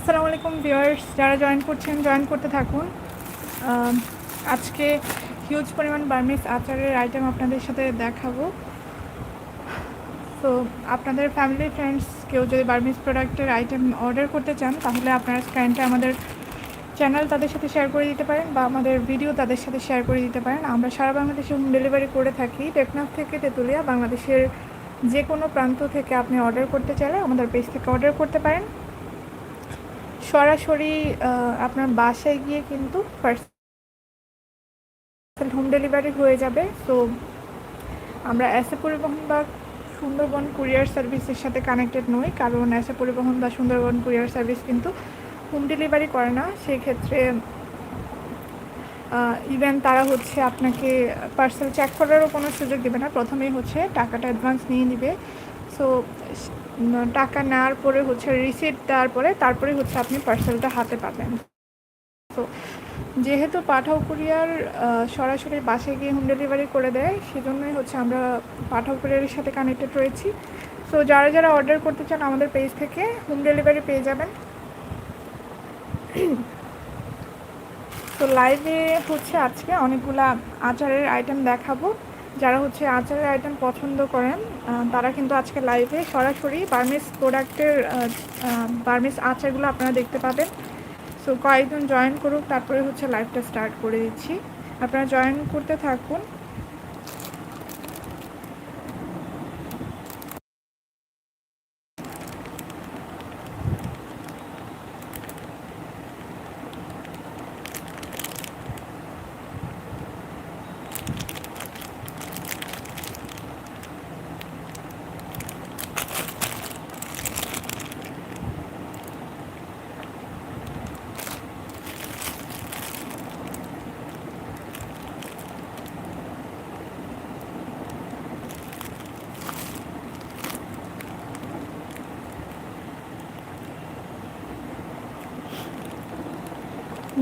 আসসালামু আলাইকুম ভিউয়ার্স, যারা জয়েন করছেন জয়েন করতে থাকুন। আজকে হিউজ পরিমাণ বার্মিস আচারের আইটেম আপনাদের সাথে দেখাবো। তো আপনাদের ফ্যামিলি ফ্রেন্ডস কেউ যদি বার্মিস প্রোডাক্টের আইটেম অর্ডার করতে চান, তাহলে আপনারা স্ক্যানটা আমাদের চ্যানেল তাদের সাথে শেয়ার করে দিতে পারেন বা আমাদের ভিডিও তাদের সাথে শেয়ার করে দিতে পারেন। আমরা সারা বাংলাদেশে হোম ডেলিভারি করে থাকি। টেকনাফ থেকে তেঁতুলিয়া, বাংলাদেশের যে কোনো প্রান্ত থেকে আপনি অর্ডার করতে চাইলে আমাদের পেজ থেকে অর্ডার করতে পারেন। সরাসরি আপনার বাসায় গিয়ে কিন্তু পার্সেল হোম ডেলিভারি হয়ে যাবে। তো আমরা এসে পরিবহন বা সুন্দরবন কুরিয়ার সার্ভিসের সাথে কানেক্টেড নই, কারণ এসে পরিবহন বা সুন্দরবন কুরিয়ার সার্ভিস কিন্তু হোম ডেলিভারি করে না। সেই ক্ষেত্রে ইভেন তারা হচ্ছে আপনাকে পার্সেল চেক করারও কোনো সুযোগ দেবে না। প্রথমেই হচ্ছে টাকাটা অ্যাডভান্স নিয়ে নিবে। সো টাকা নেওয়ার পরে হচ্ছে রিসিট দেওয়ার পরে তারপরে হচ্ছে আপনি পার্সেলটা হাতে পাবেন। তো যেহেতু পাঠাও কুরিয়ার সরাসরি বাসায় গিয়ে হোম ডেলিভারি করে দেয়, সেজন্যই হচ্ছে আমরা পাঠাও কুরিয়ারের সাথে কানেক্টেড রয়েছি। সো যারা যারা অর্ডার করতে চান আমাদের পেজ থেকে হোম ডেলিভারি পেয়ে যাবেন। তো লাইভে হচ্ছে আজকে অনেকগুলা আচারের আইটেম দেখাবো। যারা হচ্ছে আচারের আইটেম পছন্দ করেন তারা কিন্তু আজকে লাইভে সরাসরি বার্মিস প্রোডাক্টের বার্মিস আচারগুলো আপনারা দেখতে পাবেন। সো কয়েকজন জয়েন করুক, তারপরে হচ্ছে লাইভটা স্টার্ট করে দিচ্ছি। আপনারা জয়েন করতে থাকুন।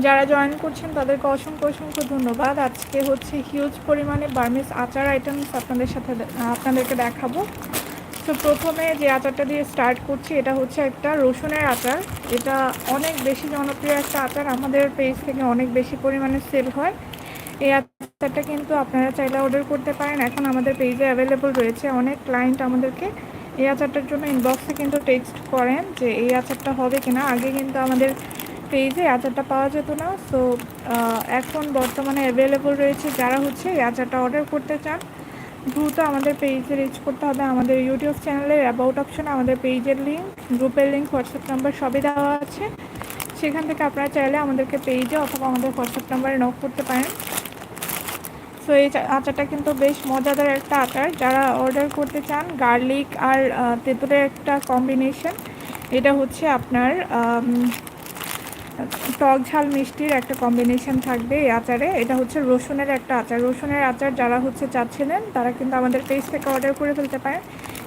যারা জয়েন করছেন, তাদেরকে অসংখ্য অসংখ্য ধন্যবাদ। আজকে হচ্ছে হিউজ পরিমাণে বার্মিস আচার আইটেমস আপনাদের সাথে আপনাদেরকে দেখাবো। তো প্রথমে যে আচারটা দিয়ে স্টার্ট করছি, এটা হচ্ছে একটা রসুনের আচার। এটা অনেক বেশি জনপ্রিয় একটা আচার। আমাদের পেজ থেকে অনেক বেশি পরিমাণে সেল হয়। এই আচারটা কিন্তু আপনারা চাইলে অর্ডার করতে পারেন। এখন আমাদের পেজে অ্যাভেলেবল রয়েছে অনেক ক্লায়েন্ট আমাদেরকে এই আচারটার জন্য ইনবক্সে কিন্তু টেক্সট করেন যে এই আচারটা হবে কিনা। আগে কিন্তু আমাদের পেজে আচারটা পাওয়া যেত না সো এখন বর্তমানে অ্যাভেলেবল রয়েছে যারা হচ্ছে এই আচারটা অর্ডার করতে চান, দ্রুত আমাদের পেজে রিচ করতে হবে। আমাদের ইউটিউব চ্যানেলের অ্যাবাউট অপশন আমাদের পেজের লিঙ্ক গ্রুপের লিঙ্ক হোয়াটসঅ্যাপ নাম্বার সবই দেওয়া আছে। সেখান থেকে আপনারা চাইলে আমাদেরকে পেজে অথবা আমাদের হোয়াটসঅ্যাপ নাম্বারে নক করতে পারেন। সো এই আচারটা কিন্তু বেশ মজাদার একটা আচার। যারা অর্ডার করতে চান গার্লিক আর তেঁতুলের একটা কম্বিনেশন এটা হচ্ছে আপনার টক ঝাল মিষ্টির একটা কম্বিনেশন থাকবে এই আচারে। এটা হচ্ছে রসুনের একটা আচার। রসুনের আচার যারা হচ্ছে চাচ্ছিলেন, তারা কিন্তু আমাদের পেজ থেকে অর্ডার করে ফেলতে পারেন।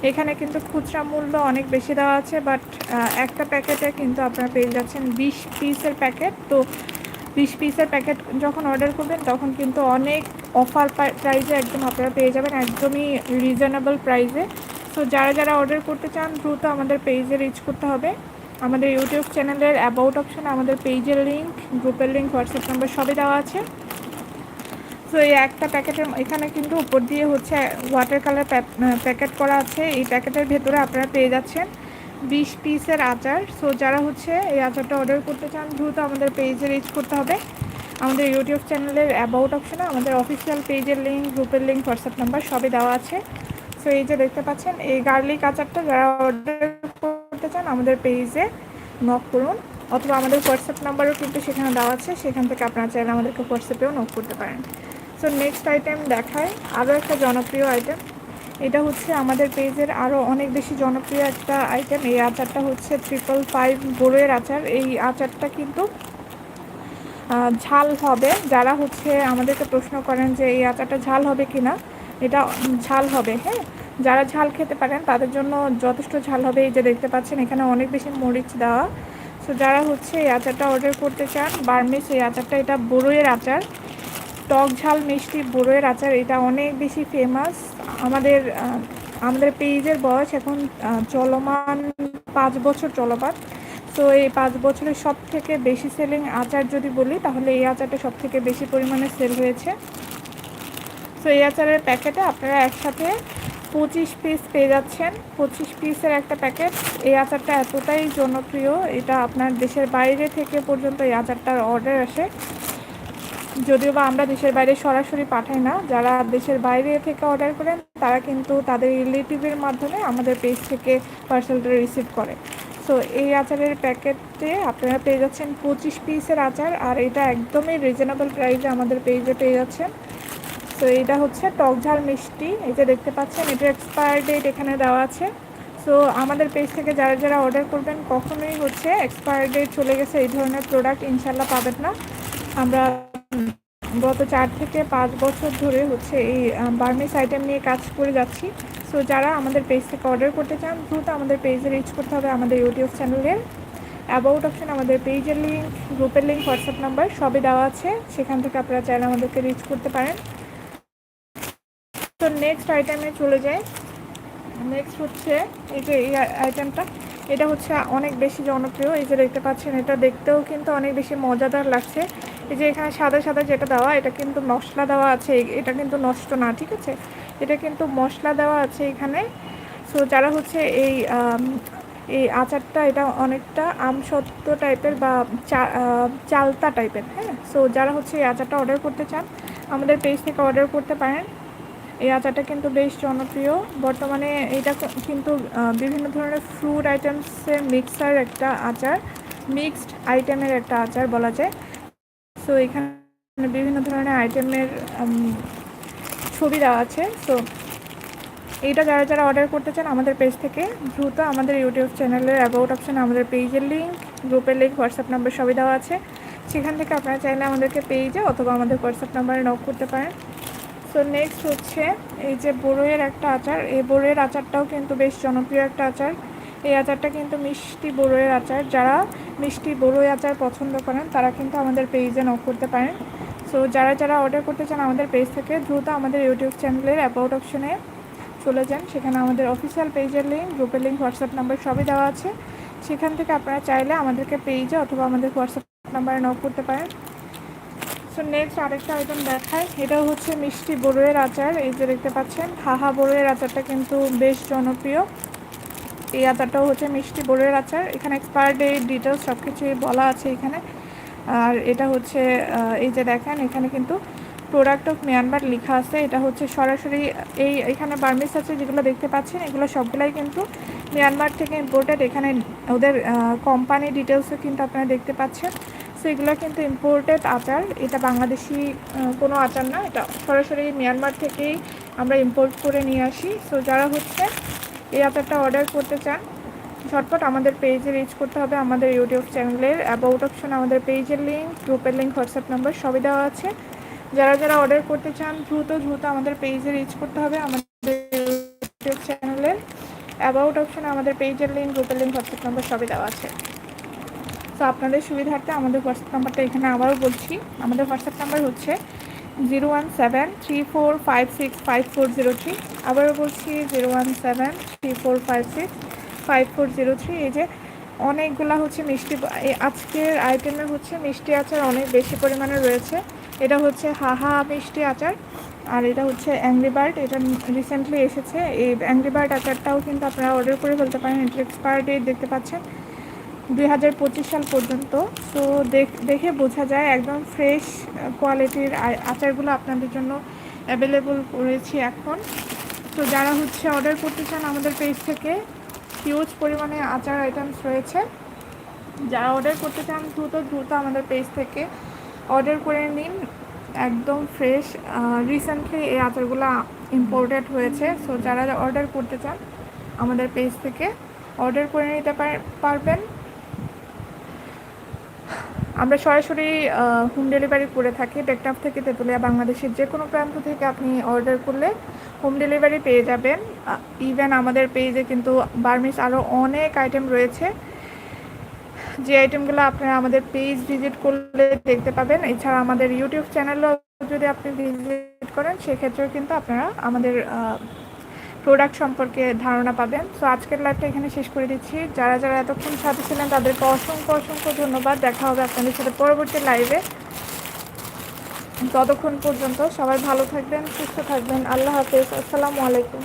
এখানে কিন্তু খুচরা মূল্য অনেক বেশি দেওয়া আছে বাট একটা প্যাকেটে কিন্তু আপনারা পেয়ে যাচ্ছেন বিশ পিসের প্যাকেট। তো বিশ পিসের প্যাকেট যখন অর্ডার করবেন, তখন কিন্তু অনেক অফার প্রাইসে একদম আপনারা পেয়ে যাবেন, একদমই রিজনেবল প্রাইজে তো যারা যারা অর্ডার করতে চান, দ্রুত আমাদের পেজে রিচ করতে হবে। আমাদের ইউটিউব চ্যানেলের অ্যাবাউট অপশনে আমাদের পেজের লিঙ্ক গ্রুপের লিঙ্ক হোয়াটসঅ্যাপ নাম্বার সবই দেওয়া আছে। তো এই একটা প্যাকেটের এখানে কিন্তু উপর দিয়ে হচ্ছে ওয়াটার কালার প্যাকেট করা আছে। এই প্যাকেটের ভেতরে আপনারা পেয়ে যাচ্ছেন বিশ পিসের আচার। সো যারা হচ্ছে এই আচারটা অর্ডার করতে চান, দ্রুত আমাদের পেজে রিচ করতে হবে। আমাদের ইউটিউব চ্যানেলের অ্যাবাউট অপশনে আমাদের অফিসিয়াল পেজের লিঙ্ক গ্রুপের লিঙ্ক হোয়াটসঅ্যাপ নাম্বার সবই দেওয়া আছে। সো এই যে দেখতে পাচ্ছেন, এই গার্লিক আচারটা যারা অর্ডার চান, আমাদের পেজে নক করুন, অথবা আমাদের হোয়াটসঅ্যাপ নাম্বারও কিন্তু সেখানে দেওয়া আছে, সেখান থেকে আপনারা চাইলে আমাদেরকে হোয়াটসঅ্যাপেও নক করতে পারেন। সো নেক্সট আইটেম দেখায় আরও একটা জনপ্রিয় আইটেম এটা হচ্ছে আমাদের পেজের আরও অনেক বেশি জনপ্রিয় একটা আইটেম এই আচারটা হচ্ছে ট্রিপল ফাইভ বড়োয়ের আচার। এই আচারটা কিন্তু ঝাল হবে। যারা হচ্ছে আমাদেরকে প্রশ্ন করেন যে এই আচারটা ঝাল হবে কি না এটা ঝাল হবে হ্যাঁ? যারা ঝাল খেতে পারেন, তাদের জন্য যথেষ্ট ঝাল হবে। এই যে দেখতে পাচ্ছেন, এখানে অনেক বেশি মরিচ দেওয়া। সো যারা হচ্ছে এই আচারটা অর্ডার করতে চান, বার্মিস এই আচারটা, এটা বড়ইয়ের আচার। টক ঝাল, মিষ্টি বড়ইয়ের আচার, এটা অনেক বেশি ফেমাস আমাদের আমাদের পেজের বয়স এখন চলমান পাঁচ বছর চলমান। তো এই পাঁচ বছরের সব থেকে বেশি সেলিং আচার যদি বলি, তাহলে এই আচারটা সব থেকে বেশি পরিমাণে সেল হয়েছে। তো এই আচারের প্যাকেটে আপনারা একসাথে পঁচিশ পিস পেয়ে যাচ্ছেন। পঁচিশ পিসের একটা প্যাকেট এই আচারটা এতটাই জনপ্রিয়, এটা আপনার দেশের বাইরে থেকে পর্যন্ত এই আচারটার অর্ডার আসে। যদিও বা আমরা দেশের বাইরে সরাসরি পাঠাই না, যারা দেশের বাইরে থেকে অর্ডার করেন, তারা কিন্তু তাদের রিলেটিভের মাধ্যমে আমাদের পেজ থেকে পার্সেলটা রিসিভ করে। সো এই আচারের প্যাকেটে আপনারা পেয়ে যাচ্ছেন পঁচিশ পিসের আচার, আর এটা একদমই রিজনেবল প্রাইসে আমাদের পেজে পেয়ে যাচ্ছেন। তো এটা হচ্ছে টক টকঝাল মিষ্টি। এই যে দেখতে পাচ্ছেন এটার এক্সপায়ার ডেট এখানে দেওয়া আছে। সো আমাদের পেজ থেকে যারা যারা অর্ডার করবেন, কখনোই হচ্ছে এক্সপায়ার ডেট চলে গেছে, এই ধরনের প্রোডাক্ট ইনশাল্লাহ পাবেন না। আমরা গত চার থেকে পাঁচ বছর ধরে হচ্ছে এই বার্মিস আইটেম নিয়ে কাজ করে যাচ্ছি। সো যারা আমাদের পেজ থেকে অর্ডার করতে চান, দ্রুত আমাদের পেজে রিচ করতে হবে আমাদের ইউটিউব চ্যানেলের অ্যাবাউট অপশন আমাদের পেজের লিঙ্ক গ্রুপের লিঙ্ক হোয়াটসঅ্যাপ নাম্বার সবই দেওয়া আছে। সেখান থেকে আপনারা চাইলে আমাদেরকে রিচ করতে পারেন। তো নেক্সট আইটেমে চলে যাই। নেক্সট হচ্ছে এই যে এই আইটেমটা এটা হচ্ছে অনেক বেশি জনপ্রিয়। এই যে দেখতে পাচ্ছেন, এটা দেখতেও কিন্তু অনেক বেশি মজাদার লাগছে। এই যে এখানে সাদা সাদা যেটা দেওয়া, এটা কিন্তু মশলা দেওয়া আছে। এটা কিন্তু নষ্ট না, ঠিক আছে? এটা কিন্তু মশলা দেওয়া আছে এখানে। সো যারা হচ্ছে এই এই আচারটা, এটা অনেকটা আমসত্ব টাইপের বা চালতা টাইপের হ্যাঁ? সো যারা হচ্ছে এই আচারটা অর্ডার করতে চান, আমাদের পেজ থেকে অর্ডার করতে পারেন। এই আচারটা কিন্তু বেশ জনপ্রিয়। বর্তমানে এটা কিন্তু বিভিন্ন ধরনের ফ্রুট আইটেমসের মিক্সার একটা আচার মিক্সড আইটেমের একটা আচার বলা যায়। সো এখানে বিভিন্ন ধরনের আইটেমের ছবি দেওয়া আছে। সো এইটা যারা যারা অর্ডার করতে চান আমাদের পেজ থেকে, দ্রুত আমাদের ইউটিউব চ্যানেলের অ্যাবাউট অপশান আমাদের পেজের লিঙ্ক গ্রুপের লিঙ্ক হোয়াটসঅ্যাপ নাম্বার সবই দেওয়া আছে। সেখান থেকে আপনারা চাইলে আমাদেরকে পেয়ে পেজে অথবা আমাদের হোয়াটসঅ্যাপ নাম্বারে নক করতে পারেন। সো নেক্সট হচ্ছে এই যে বড়ইয়ের একটা আচার। এই বড়ইয়ের আচারটাও কিন্তু বেশ জনপ্রিয় একটা আচার। এই আচারটা কিন্তু মিষ্টি বড়ইয়ের আচার। যারা মিষ্টি বড়ই আচার পছন্দ করেন, তারা কিন্তু আমাদের পেজে নক করতে পারেন। সো যারা যারা অর্ডার করতে চান আমাদের পেজ থেকে, দ্রুত আমাদের ইউটিউব চ্যানেলের অ্যাবাউট অপশনে চলে যান। সেখানে আমাদের অফিসিয়াল পেজের লিঙ্ক গ্রুপের লিঙ্ক হোয়াটসঅ্যাপ নাম্বার সবই দেওয়া আছে। সেখান থেকে আপনারা চাইলে আমাদেরকে পেজে অথবা আমাদের হোয়াটসঅ্যাপ নাম্বারে নক করতে পারেন। সো নেক্সট আরেকটা আইটেম দেখায় এটাও হচ্ছে মিষ্টি বড়ুয়ের আচার। এই যে দেখতে পাচ্ছেন, হাহা বড়ুয়ের আচারটা কিন্তু বেশ জনপ্রিয়। এই আচারটাও হচ্ছে মিষ্টি বড়ুয়ের আচার। এখানে এক্সপায়ার ডেট ডিটেলস সব কিছুই বলা আছে এখানে। আর এটা হচ্ছে এই যে দেখেন, এখানে কিন্তু প্রোডাক্ট অফ মিয়ানমার লেখা আছে। এটা হচ্ছে সরাসরি এই, এখানে বার্মিস আছে যেগুলো দেখতে পাচ্ছেন, এগুলো সবগুলাই কিন্তু মিয়ানমার থেকে ইম্পোর্টেড এখানে ওদের কোম্পানি ডিটেলসও কিন্তু আপনারা দেখতে পাচ্ছেন। সো এগুলো কিন্তু ইম্পোর্টেড আচার। এটা বাংলাদেশি কোনো আচার না, এটা সরাসরি মিয়ানমার থেকেই আমরা ইম্পোর্ট করে নিয়ে আসি। সো যারা হচ্ছে এই আচারটা অর্ডার করতে চান, ঝটপট আমাদের পেজে রিচ করতে হবে আমাদের ইউটিউব চ্যানেলের অ্যাবাউট অপশন আমাদের পেজের লিঙ্ক গ্রুপের লিঙ্ক হোয়াটসঅ্যাপ নাম্বার সবই দেওয়া আছে। যারা যারা অর্ডার করতে চান, দ্রুত দ্রুত আমাদের পেজে রিচ করতে হবে আমাদের ইউটিউব চ্যানেলের অ্যাবাউট অপশনে আমাদের পেজের লিঙ্ক গ্রুপের লিঙ্ক হোয়াটসঅ্যাপ নাম্বার সবই দেওয়া আছে। তো আপনাদের সুবিধার্থে আমাদের হোয়াটসঅ্যাপ নাম্বারটা এখানে আবারও বলছি। আমাদের হোয়াটসঅ্যাপ নাম্বার হচ্ছে zero one seven three four five six five four zero three আবারও বলছি zero one seven three four five six five four zero three এই যে অনেকগুলা হচ্ছে মিষ্টি আজকের আইটেমে হচ্ছে মিষ্টি আচার অনেক বেশি পরিমাণে রয়েছে। এটা হচ্ছে হাহা মিষ্টি আচার। আর এটা হচ্ছে অ্যাংরি বার্ড এটা রিসেন্টলি এসেছে। এই অ্যাংরি বার্ড আচারটাও কিন্তু আপনারা অর্ডার করে ফেলতে পারেন। এটা এক্সপায়ার ডেট দেখতে পাচ্ছেন। দু হাজার পঁচিশ সাল পর্যন্ত। তো দেখে বোঝা যায় একদম ফ্রেশ কোয়ালিটির আচারগুলো আপনাদের জন্য অ্যাভেলেবল করেছি এখন। তো যারা হচ্ছে অর্ডার করতে চান আমাদের পেজ থেকে হিউজ পরিমাণে আচার আইটেমস রয়েছে। যারা অর্ডার করতে চান, দ্রুত দ্রুত আমাদের পেজ থেকে অর্ডার করে নিন। একদম ফ্রেশ রিসেন্টলি এই আচারগুলো ইম্পোর্টেড হয়েছে। সো যারা অর্ডার করতে চান আমাদের পেজ থেকে অর্ডার করে নিতে পারবেন। আমরা সরাসরি হোম ডেলিভারি করে থাকি। টেকটাপ থেকে তেঁতুলিয়া বাংলাদেশের যে কোনো প্রান্ত থেকে আপনি অর্ডার করলে হোম ডেলিভারি পেয়ে যাবেন। ইভেন আমাদের পেজে কিন্তু বার্মিস আরও অনেক আইটেম রয়েছে। যে আইটেমগুলো আপনারা আমাদের পেজ ভিজিট করলে দেখতে পাবেন। এছাড়া আমাদের ইউটিউব চ্যানেলও যদি আপনি ভিজিট করেন, সেক্ষেত্রেও কিন্তু আপনারা আমাদের প্রোডাক্ট সম্পর্কে ধারণা পাবেন। সো আজকের লাইভটা এখানে শেষ করে দিচ্ছি। যারা যারা এতক্ষণ সাথে ছিলেন, তাদেরকে অসংখ্য অসংখ্য ধন্যবাদ। দেখা হবে আপনাদের সাথে পরবর্তী লাইভে ততক্ষণ পর্যন্ত সবাই ভালো থাকবেন, সুস্থ থাকবেন। আল্লাহ হাফেজ। আসসালামু আলাইকুম।